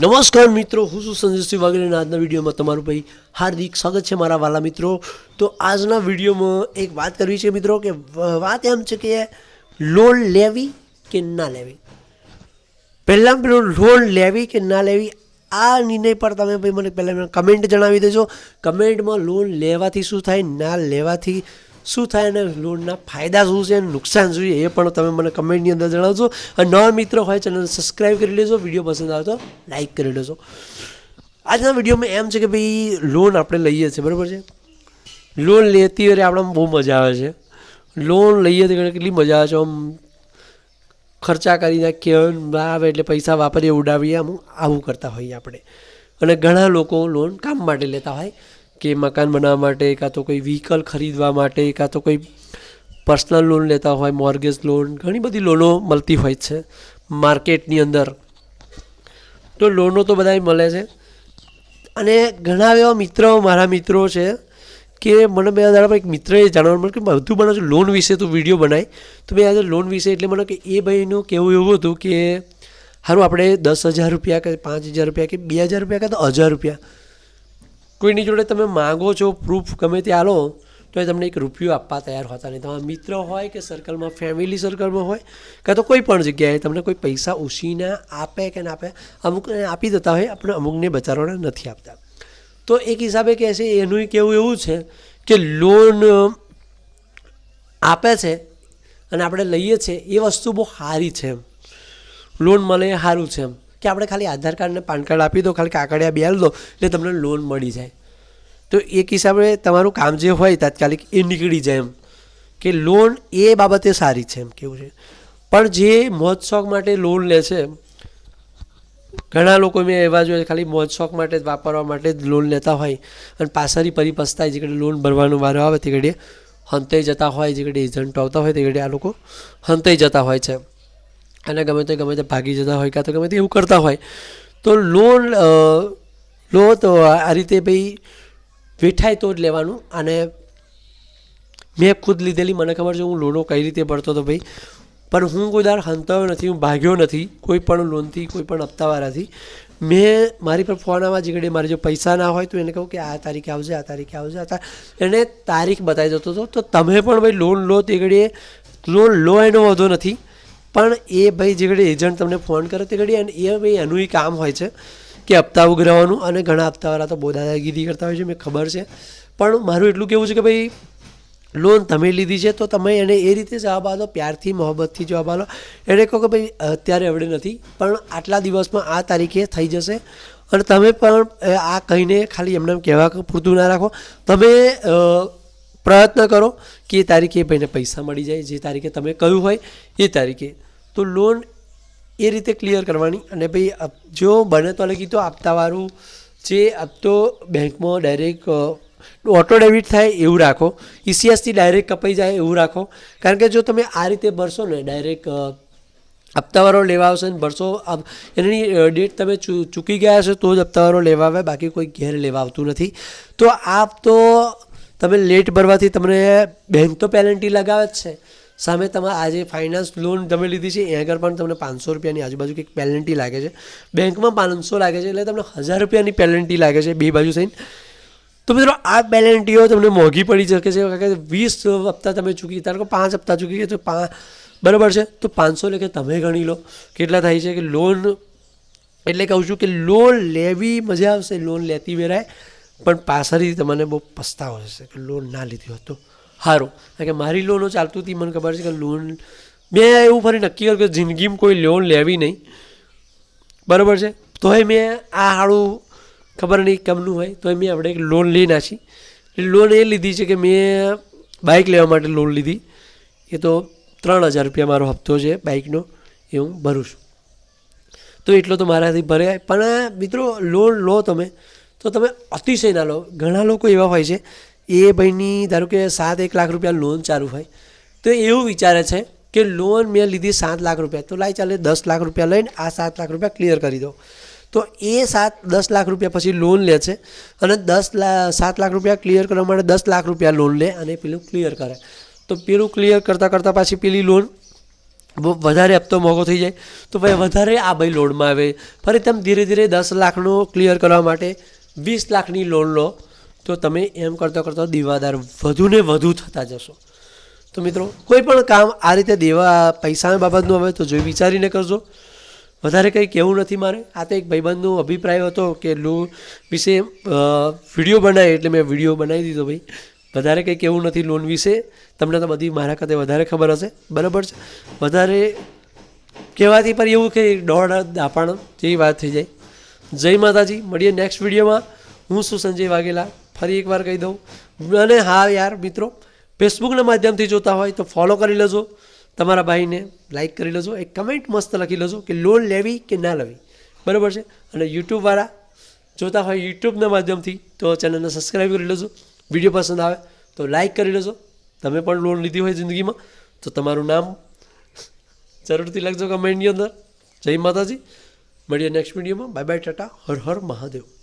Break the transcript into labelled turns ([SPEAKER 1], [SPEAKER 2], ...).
[SPEAKER 1] નમસ્કાર મિત્રો, હું શું સંજયસિંહ વાઘરેના આજના વિડીયોમાં તમારું ભાઈ હાર્દિક સ્વાગત છે મારા વાલા મિત્રો. તો આજના વિડીયોમાં એક વાત કરવી છે મિત્રો કે વાત એમ છે કે લોન લેવી કે ના લેવી? પહેલાં પેલો લોન લેવી કે ના લેવી? આ નિર્ણય પર તમે ભાઈ મને પહેલાં કમેન્ટ જણાવી દેજો. કમેન્ટમાં લોન લેવાથી શું થાય, ના લેવાથી શું થાય અને લોનના ફાયદા શું છે અને નુકસાન શું છે એ પણ તમે મને કમેન્ટની અંદર જણાવજો. અને નવા મિત્રો હોય ચેનલ સબસ્ક્રાઈબ કરી લેજો, વીડિયો પસંદ આવે તો લાઈક કરી લેજો. આજના વિડીયોમાં એમ છે કે ભાઈ લોન આપણે લઈએ છીએ, બરાબર છે? લોન લેતી વખતે આપણે બહુ મજા આવે છે. લોન લઈએ તો કેટલી મજા આવે છે, આમ ખર્ચા કરી નાખીએ આવે એટલે પૈસા વાપરીએ, ઉડાવીએ, આમ આવું કરતા હોઈએ આપણે. અને ઘણા લોકો લોન કામ માટે લેતા હોય. કે મકાન બનાવવા માટે કાં તો કોઈ વ્હીકલ ખરીદવા માટે, કાં તો કોઈ પર્સનલ લોન લેતા હોય મોર્ગેજ લોન ઘણી બધી લોનો મળતી હોય છે માર્કેટની અંદર. તો લોનો તો બધાય મળે છે. અને ઘણા એવા મિત્રો, મારા મિત્રો છે કે મને બે દાડા પર એક મિત્રએ જાણવા મળ્યું કે બધું બનાવું લોન વિશે તું વીડિયો બનાય. તો મેં આજે લોન વિશે એટલે મને કે એ ભાઈનું કહેવું એવું હતું કે સારું આપણે દસ હજાર રૂપિયા કે પાંચ હજાર રૂપિયા કે બે હજાર રૂપિયા કાં તો હજાર રૂપિયા કોઈની જોડે તમે માગો છો પ્રૂફ ગમે તે આલો, તો એ તમને એક રૂપિયો આપવા તૈયાર હોતા નહીં. તમારા મિત્ર હોય કે સર્કલમાં ફેમિલી સર્કલમાં હોય, કાં તો કોઈ પણ જગ્યાએ તમને કોઈ પૈસા ઉછીના આપે કે ના આપે અમુકને આપી દેતા હોય આપણે અમુકને બચારાને નથી આપતા. તો એક હિસાબે કહે છે, એનું કહેવું એવું છે કે લોન આપે છે અને આપણે લઈએ છીએ એ વસ્તુ બહુ સારી છે એમ. લોન મળે એ સારું છે એમ. કે આપણે ખાલી આધાર કાર્ડ અને પાન કાર્ડ આપી દો, ખાલી કાકડિયા બેલ દો, એટલે તમને લોન મળી જાય. તો એક હિસાબે તમારું કામ જે હોય તાત્કાલિક એ નીકળી જાય એમ. કે લોન એ બાબતે સારી છે એમ, કેવું છે? પણ જે મોજ શોખ માટે લોન લે છે, ઘણા લોકો મેં એવા જોયા ખાલી મોજ શોખ માટે જ વાપરવા માટે જ લોન લેતા હોય અને પાછળની પરી પસ્તાય જે કડે લોન ભરવાનો વારો આવે તે ઘડીએ હંતાઈ જતા હોય, જે કડે એજન્ટો આવતા હોય તે ઘડી આ લોકો હંતાઈ જતા હોય છે. અને ગમે તે ગમે તે ભાગી જતા હોય કાં તો ગમે તે એવું કરતા હોય, તો લોન લો તો આ રીતે ભાઈ વેઠાય તો જ લેવાનું. અને મેં ખુદ લીધેલી, મને ખબર છે હું લોનો કઈ રીતે ભરતો હતો ભાઈ. પણ હું કોઈ દાર હંતાયો નથી, હું ભાગ્યો નથી, કોઈ પણ લોનથી કોઈ પણ હપ્તાવાળાથી. મેં મારી પર ફોન આવવા જે ઘડી મારે જો પૈસા ના હોય તો એને કહું કે આ તારીખે આવજે, આ તારીખે આવજે. આ એને તારીખ બતાવી જતો હતો. તો તમે પણ ભાઈ લોન લો તે ઘડીએ લોન લો એનો વધો નથી. પણ એ ભાઈ જે ઘડી એજન્ટ તમને ફોન કરે તે ઘડી એ ભાઈ એનું એ કામ હોય છે કે હપ્તા ઉઘરાવાનું અને ઘણા હપ્તાવાળા તો બહુ દાદાગીરી કરતા હોય છે, મેં ખબર છે. પણ મારું એટલું કેવું છે કે ભાઈ લોન તમે લીધી છે તો તમે એને એ રીતે જવાબ આપો, પ્યારથી, મોહબ્બતથી જવાબ આપો. એને કહો કે ભાઈ, અત્યારે હવે નથી, પણ આટલા દિવસમાં આ તારીખે થઈ જશે. અને તમે પણ આ કહીને ખાલી એમને એમ કહેવા પૂરતું ના રાખો. તમે પ્રયત્ન કરો કે એ તારીખે ભાઈને પૈસા મળી જાય, જે તારીખે તમે કહ્યું હોય, એ તારીખે. તો લોન એ રીતે ક્લિયર કરવાની અને ભાઈ જો બને તો લગી તો આપતાવાળું જે આપતો બેંકમાં ડાયરેક્ટ ઓટો ડેબિટ થાય એવું રાખો ઈસીએસથી ડાયરેક્ટ કપાઈ જાય એવું રાખો. કારણ કે જો તમે આ રીતે ભરશો ને ડાયરેક્ટ હપ્તાવારો લેવા આવશે ને ભરશો એની ડેટ તમે ચૂકી ગયા છો તો જ હપ્તાવારો લેવા આવે, બાકી કોઈ ઘેર લેવા આવતું નથી. તો આપ તો તમે લેટ ભરવાથી તમને બેંક તો પેનલ્ટી લગાવે જ છે. સામે તમારે આજે ફાઇનાન્સ લોન તમે લીધી છે, એ આગળ પણ તમને પાંચસો રૂપિયાની આજુબાજુ કંઈક પેનલ્ટી લાગે છે. બેંકમાં પાંચસો લાગે છે એટલે તમને હજાર રૂપિયાની પેનલ્ટી લાગે છે બે બાજુ થઈને. તો મિત્રો, આ પેનલ્ટીઓ તમને મોંઘી પડી શકે છે, કારણ કે વીસ હપ્તા તમે ચૂકી, ધારો કે પાંચ હપ્તા ચૂકી ગયા, તો પાંચ બરાબર છે? તો પાંચસો લેખે તમે ગણી લો. કેટલા થાય છે? કે લોન એટલે કહું છું કે લોન લેવી મજા આવશે લોન લેતી વેરાય, પણ પાછળથી તમને બહુ પસ્તાવો થશે કે લોન ના લીધી હોત તો. સારું કારણ કે મારી લોનો ચાલતું હતી, મને ખબર છે કે લોન મેં એવું ફરી નક્કી કર્યું કે જિંદગીમાં કોઈ લોન લેવી નહીં. બરાબર છે? તોય મેં આ હાળું ખબર નહીં કેમનું હોય, તોય મેં આપણે એક લોન લઈ નાખી. લોન એ લીધી છે કે મેં બાઇક લેવા માટે લોન લીધી. એ તો ત્રણ હજાર રૂપિયા મારો હપ્તો છે બાઇકનો એ હું ભરું છું. તો એટલો તો મારાથી ભરાય. પણ મિત્રો, લોન લો તમે, તો તમે અતિશય ના લો. ઘણા લોકો એવા હોય છે એ ભાઈની, ધારો કે સાત, એક લાખ રૂપિયા લોન ચાલુ હોય, તો એવું વિચારે છે કે લોન મેં લીધી સાત લાખ રૂપિયા, તો લાઈ ચાલે દસ લાખ રૂપિયા લઈને આ સાત લાખ રૂપિયા ક્લિયર કરી દો તો એ સાત, દસ લાખ રૂપિયા પછી લોન લે છે અને દસ લાખ સાત લાખ રૂપિયા ક્લિયર કરવા માટે દસ લાખ રૂપિયા લોન લે અને પેલું ક્લિયર કરે. તો પેલું ક્લિયર કરતાં કરતાં પાછી પેલી લોન વધારે હપ્તો મોંઘો થઈ જાય. તો ભાઈ વધારે આ ભાઈ લોનમાં આવે. ફરી તમે ધીરે ધીરે દસ લાખનો ક્લિયર કરવા માટે વીસ લાખની લોન લો. તો તમે એમ કરતાં કરતાં દેવાદાર વધુ ને વધુ થતા જશો. તો મિત્રો, કોઈ પણ કામ આ રીતે દેવા પૈસા બાબતનું હવે તો જોઈ વિચારીને કરજો. વધારે કંઈ કહેવું નથી મારે. આ તો એક ભાઈબંધનો અભિપ્રાય હતો કે લોન વિશે વીડિયો બનાવે એટલે મેં વીડિયો બનાવી દીધો ભાઈ. વધારે કંઈ કહેવું નથી લોન વિશે. તમને તો બધી મારા કરતાં વધારે ખબર હશે. બરાબર છે? વધારે કહેવાથી પર એવું કે દોઢ દાપણ જેવી વાત થઈ જાય. જય માતાજી. મળીએ નેક્સ્ટ વિડીયોમાં. હું છું સંજય વાઘેલા. ફરી એકવાર કહી દઉં. અને હા યાર, મિત્રો, ફેસબુકના માધ્યમથી જોતા હોય તો ફોલો કરી લેજો. તમારા ભાઈને લાઈક કરી લેજો. એક કમેન્ટ મસ્ત લખી લેજો કે લોન લેવી કે ના લેવી. બરાબર છે? અને યુટ્યુબવાળા જોતા હોય યુટ્યુબના માધ્યમથી તો ચેનલને સબસ્ક્રાઈબ કરી લેજો. વીડિયો પસંદ આવે તો લાઈક કરી લેજો. તમે પણ લોન લીધી હોય જિંદગીમાં, તો તમારું નામ જરૂરથી લખજો કમેન્ટની અંદર. જય માતાજી. મળીએ નેક્સ્ટ વિડીયોમાં bye bye tata Har Har Mahadev.